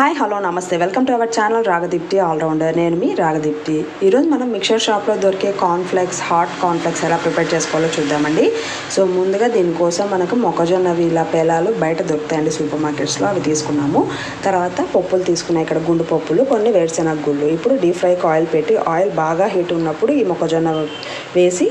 Hi hello నమస్తే welcome to our channel Ragadeepti all rounder నేను మీ రాగదీప్తి ఈరోజు మనం మిక్సర్ షాప్లో దొరికే కార్న్ఫ్లెక్స్ హాట్ కార్న్ఫ్లెక్స్ ఎలా ప్రిపేర్ చేసుకోవాలో చూద్దామండి. సో ముందుగా దీనికోసం మనకు మొక్కజొన్నవి ఇలా పేలాలు బయట దొరుకుతాయండి సూపర్ మార్కెట్స్లో అవి తీసుకున్నాము. తర్వాత పప్పులు తీసుకున్నాయి. ఇక్కడ గుండు పప్పులు కొన్ని వేరుశెనగ గుళ్ళు. ఇప్పుడు డీప్ ఫ్రైకి ఆయిల్ పెట్టి ఆయిల్ బాగా హీట్ ఉన్నప్పుడు ఈ మొక్కజొన్న వేసి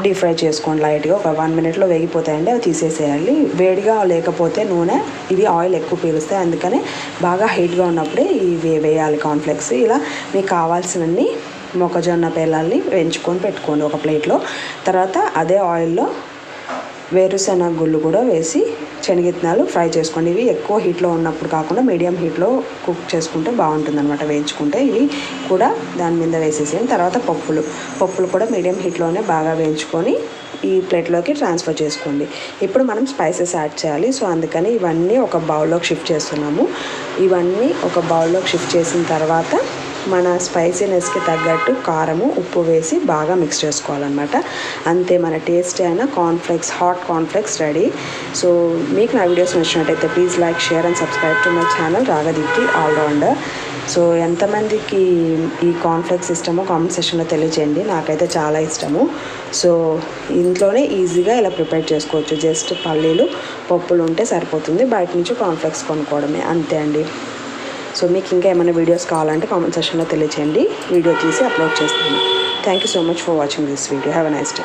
డీప్ ఫ్రై చేసుకోండి లైట్గా. ఒక వన్ మినిట్లో వేగిపోతాయండి. అవి తీసేసేయాలి. వేడిగా లేకపోతే నూనె. ఇది ఆయిల్ ఎక్కువ పీలుస్తాయి. అందుకనే బాగా హీట్గా ఉన్నప్పుడే ఇవి వేయాలి కాన్ఫ్లెక్స్ ఇలా మీకు కావాల్సినన్ని మొక్కజొన్న పేలాల్ని వేయించుకొని పెట్టుకోండి ఒక ప్లేట్లో. తర్వాత అదే ఆయిల్లో వేరుశెనగ గుళ్ళు కూడా వేసి శనగిత్తనాలు ఫ్రై చేసుకోండి ఇవి ఎక్కువ హీట్లో ఉన్నప్పుడు కాకుండా మీడియం హీట్లో కుక్ చేసుకుంటే బాగుంటుంది అనమాట వేయించుకుంటే. ఇవి కూడా దాని మీద వేసేసేయండి. తర్వాత పప్పులు. పప్పులు కూడా మీడియం హీట్లోనే బాగా వేయించుకొని ఈ ప్లేట్లోకి ట్రాన్స్ఫర్ చేసుకోండి. ఇప్పుడు మనం స్పైసెస్ యాడ్ చేయాలి. సో అందుకని ఇవన్నీ ఒక బౌల్లోకి షిఫ్ట్ చేస్తున్నాము. ఇవన్నీ ఒక బౌల్లోకి షిఫ్ట్ చేసిన తర్వాత మన స్పైసీనెస్కి తగ్గట్టు కారము ఉప్పు వేసి బాగా మిక్స్ చేసుకోవాలన్నమాట. అంతే మన టేస్ట్ అయిన cornflakes hot cornflakes ready so మీకు నా వీడియోస్ నచ్చినట్టయితే please like share and subscribe to my channel Ragadeepthi allrounder so ఎంతమందికి ఈ కాన్ఫ్లెక్స్ ఇష్టమో కామెంట్ సెక్షన్లో తెలియజేయండి నాకైతే చాలా ఇష్టము. సో ఇంట్లోనే ఈజీగా ఇలా ప్రిపేర్ చేసుకోవచ్చు. జస్ట్ పల్లీలు పప్పులు ఉంటే సరిపోతుంది. బయట నుంచి కాన్ఫ్లెక్స్ కొనుక్కోవడమే. అంతే అండి. సో మీకు ఇంకా ఏమైనా వీడియోస్ కావాలంటే కామెంట్ సెక్షన్లో తెలియచేయండి. వీడియో తీసి అప్లోడ్ చేస్తాను. Thank you so much for watching this video have a nice day